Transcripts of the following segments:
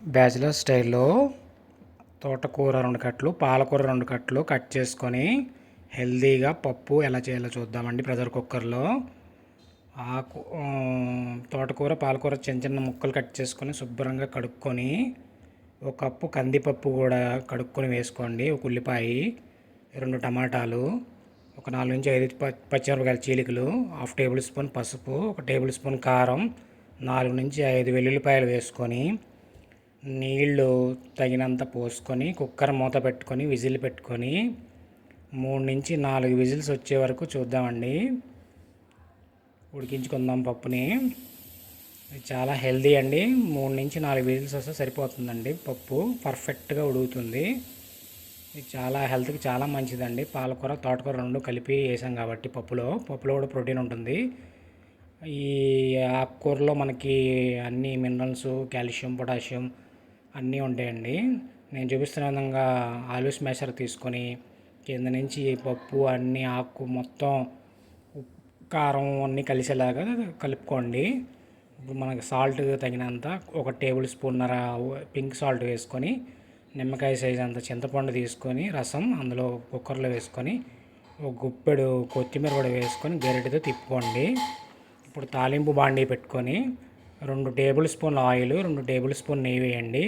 Bachelor స్టైల్లో తోటకూర రెండు కట్టలు పాలకూర రెండు కట్టలు కట్ చేసుకొని హెల్దీగా పప్పు ఎలా చేయాలో చూద్దామండి ప్రెషర్ కుక్కర్లో. ఆకు తోటకూర పాలకూర చిన్న చిన్న ముక్కలు కట్ చేసుకొని శుభ్రంగా కడుక్కొని ఒక కప్పు కందిపప్పు కూడా కడుక్కొని వేసుకోండి. ఒక ఉల్లిపాయ రెండు టమాటాలు ఒక నాలుగు నుంచి ఐదు పచ్చిమిరపకాయల చీలికలు హాఫ్ టేబుల్ స్పూన్ పసుపు ఒక టేబుల్ స్పూన్ కారం నాలుగు నుంచి ఐదు వెల్లుల్లిపాయలు వేసుకొని నీళ్ళు తగినంత పోసుకొని కుక్కర్ మూత పెట్టుకొని విజిల్ పెట్టుకొని మూడు నుంచి నాలుగు విజిల్స్ వచ్చే వరకు చూద్దామండి. ఉడికించుకుందాం పప్పుని. చాలా హెల్దీ అండి. మూడు నుంచి నాలుగు విజిల్స్ వస్తే సరిపోతుందండి పప్పు. పర్ఫెక్ట్గా ఉడుకుతుంది. ఇది చాలా హెల్త్కి చాలా మంచిదండి. పాలకూర తోటకూర రెండు కలిపి వేసాం కాబట్టి పప్పులో. పప్పులో కూడా ప్రోటీన్ ఉంటుంది. ఈ ఆకుకూరలో మనకి అన్ని మినరల్స్ కాల్షియం పొటాషియం అన్నీ ఉంటాయండి. నేను చూపిస్తున్న విధంగా ఆలూ స్మాషర్ తీసుకొని కింద నుంచి పప్పు అన్నీ ఆకు మొత్తం కారం అన్నీ కలిసేలాగా కలుపుకోండి. ఇప్పుడు మనకి సాల్ట్ తగినంత ఒక టేబుల్ స్పూన్నర పింక్ సాల్ట్ వేసుకొని నిమ్మకాయ సైజ్ అంత చింతపండు తీసుకొని రసం అందులో కుక్కర్లో వేసుకొని ఒక గుప్పెడు కొత్తిమీర కూడా వేసుకొని గరిటెతో తిప్పుకోండి. ఇప్పుడు తాలింపు బాండీ పెట్టుకొని రెండు టేబుల్ స్పూన్ ఆయిల్ రెండు టేబుల్ స్పూన్ నెయ్యి వేయండి.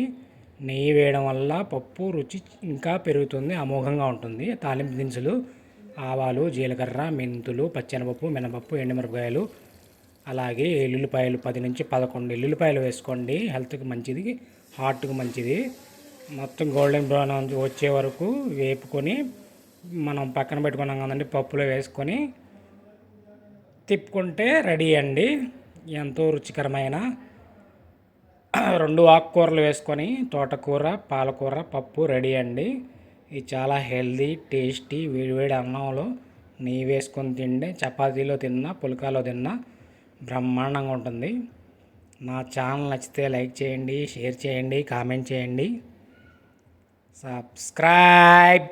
నెయ్యి వేయడం వల్ల పప్పు రుచి ఇంకా పెరుగుతుంది అమోఘంగా ఉంటుంది. తాలింపు దినుసులు ఆవాలు జీలకర్ర మెంతులు పచ్చెనపప్పు మినపప్పు ఎండుమిరపకాయలు అలాగే ఎల్లుల్లిపాయలు పది నుంచి పదకొండు ఎల్లుల్లిపాయలు వేసుకోండి. హెల్త్కి మంచిది హార్ట్కి మంచిది. మొత్తం గోల్డెన్ బ్రౌన్ వచ్చే వరకు వేపుకొని మనం పక్కన పెట్టుకున్నాం కదండి పప్పులో వేసుకొని తిప్పుకుంటే రెడీ అండి. ఎంతో రుచికరమైన రెండు ఆకుకూరలు వేసుకొని తోటకూర పాలకూర పప్పు రెడీ అండి. ఇది చాలా హెల్దీ టేస్టీ వేడివేడి అన్నంలో నెయ్యి వేసుకొని తిండి చపాతీలో తిన్నా పుల్కాలో తిన్నా బ్రహ్మాండంగా ఉంటుంది. నా ఛానల్ నచ్చితే లైక్ చేయండి షేర్ చేయండి కామెంట్ చేయండి. సబ్స్క్రైబ్!